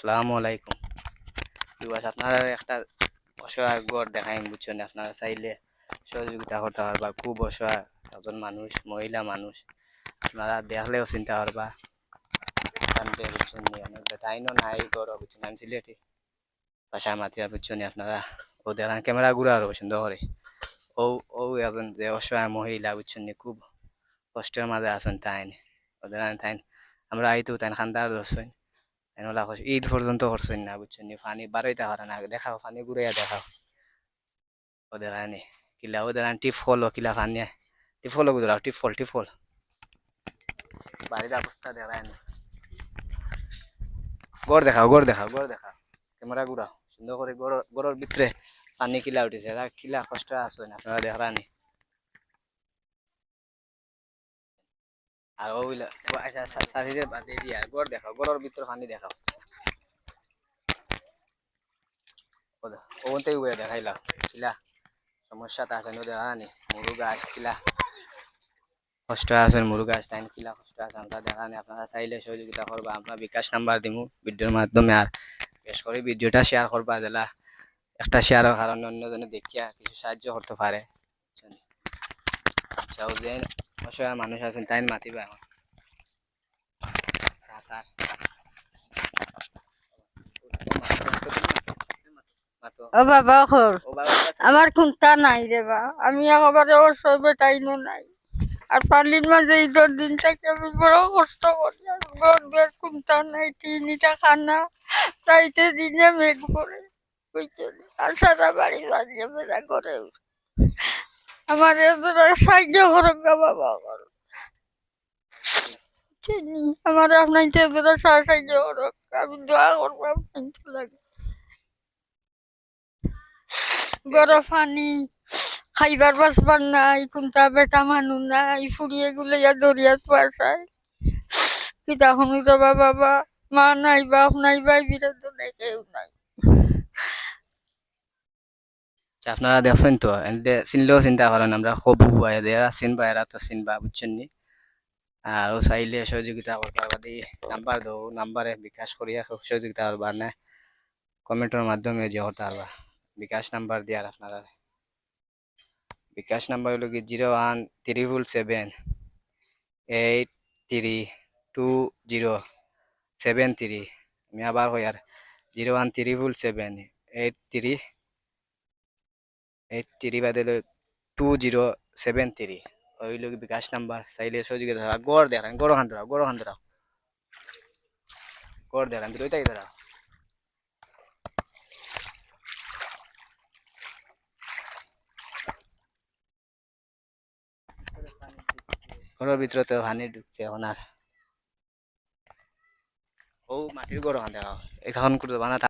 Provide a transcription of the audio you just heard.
আসসালামু আলাইকুম। বিবাস আপনারা একটা অসহায় গড় দেখাই বুঝছেন? আপনারা চাইলে সহযোগিতা করতে পারবা, খুব অসহায় একজন মানুষ, মহিলা মানুষ। আপনারা দেখলেও চিন্তা করবা নাই আপনারা ও করে। ও মহিলা খুব আছেন তাইন তাইন আমরা আইতো তাইন খান্দার ধরছেন এনলা ঈদ পর্যন্ত করছেন না বুঝছেন পানি বারোইতে হারা না দেখাও, পানি ঘুরাইয়া দেখাও। ওদের আনি কিলা ওদের আনি টিপ ফল, কিলা পানি। টিপ ফল গুজরাও টিপ ফল টিপ ফল। বাড়ির অবস্থা দেখায় না গড় দেখাও গড় দেখাও গড় দেখাও। ক্যামেরা ঘুরাও সুন্দর করে গড় গড়ের ভিতরে পানি কিলা উঠেছে কিলা কষ্ট আছে না দেখানি আর ওইলা আচ্ছা সারিরে দিয়া, গড় দেখাও, গড়ের ভিতরে পানি দেখাও। ওনতে উয়ে দেখাইলাম, কিলা? সমস্যাটা আছে নদী দেখানি মুরু গাছ, কিলা? কষ্ট আছে মুরু গাছ, তাই কিলা? কষ্ট আছে, আমরা দেখানি আপনারা চাইলে সহযোগিতা করবা, আমরা বিকাশ নাম্বার দিমু ভিডিওর মাধ্যমে, আর বেশ করে ভিডিওটা শেয়ার করবা জেলা একটা শেয়ারের কারণে অন্যজনে দেখিয়া কিছু সাহায্য করতে পারে। বুঝছেন? অসহায় মানুষ আছেন তাই মাতিবা এখন স্যার ও বাবা খর আমার খুঁটা নাই রে বা। আমি একেবারে ওর সবে টাইনও নাই। আর পানির মাঝে ঈদের দিন আমি বড় কষ্ট করি আর ঘর খুঁটা নাই তিনিটা খানা। তাইতে দিনে মেঘ পড়ে বুঝছেন আর সারা বাড়ি বাজিয়ে বেড়া করে আমার এদের সাহায্য করো বাবা আমার। আপনাকে এদের সাহায্য করো আমি দোয়া করব লাগে। গরম পানি খাইবার নাই কোনটা বেটা মানুষ নাই, ফুরিয়ে গুলে ইয়া দরিয়াত পাশায় কিতা শুনি যাবা বাবা, মা নাই, বাপ নাই, ভাই বিরাট নাই, কেউ নাই। আপনারা দেখছেন তো চিনলেও চিন্তা করেন আমরা খবু এরা চিনবা এরা তো চিনবা বুঝছেন নি? আর চাইলে সহযোগিতা করতে পারবা নাম্বার দাও, নাম্বারে বিকাশ করিয়া সহযোগিতা করবা না। কমেন্টের মাধ্যমে যে করতে পারবা বিকাশ নাম্বার দিয়ার আপনারা। বিকাশ নাম্বার হলো কি zero one triple seven eight three two zero seven three. আমি আবার হই আর, zero one triple seven eight three eight three বাদে টু জিরো সেভেন থ্রি ওই লোক বিকাশ নাম্বার, চাইলে সহযোগিতা ধরা গড় দেখান, গড় খান ধরা গড় খান ধরা গড় দেখান দুইটাই ধরা ঘরের ভিতরে তো হানি ঢুকছে এখন আর ও মাটির গড় খান দেখা এখন করে বানা